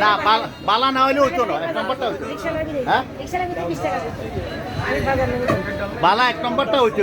না বালা- না হলে হইতো না এক নম্বরটা হইতো হ্যাঁ? বালা এক নম্বরটা হইতো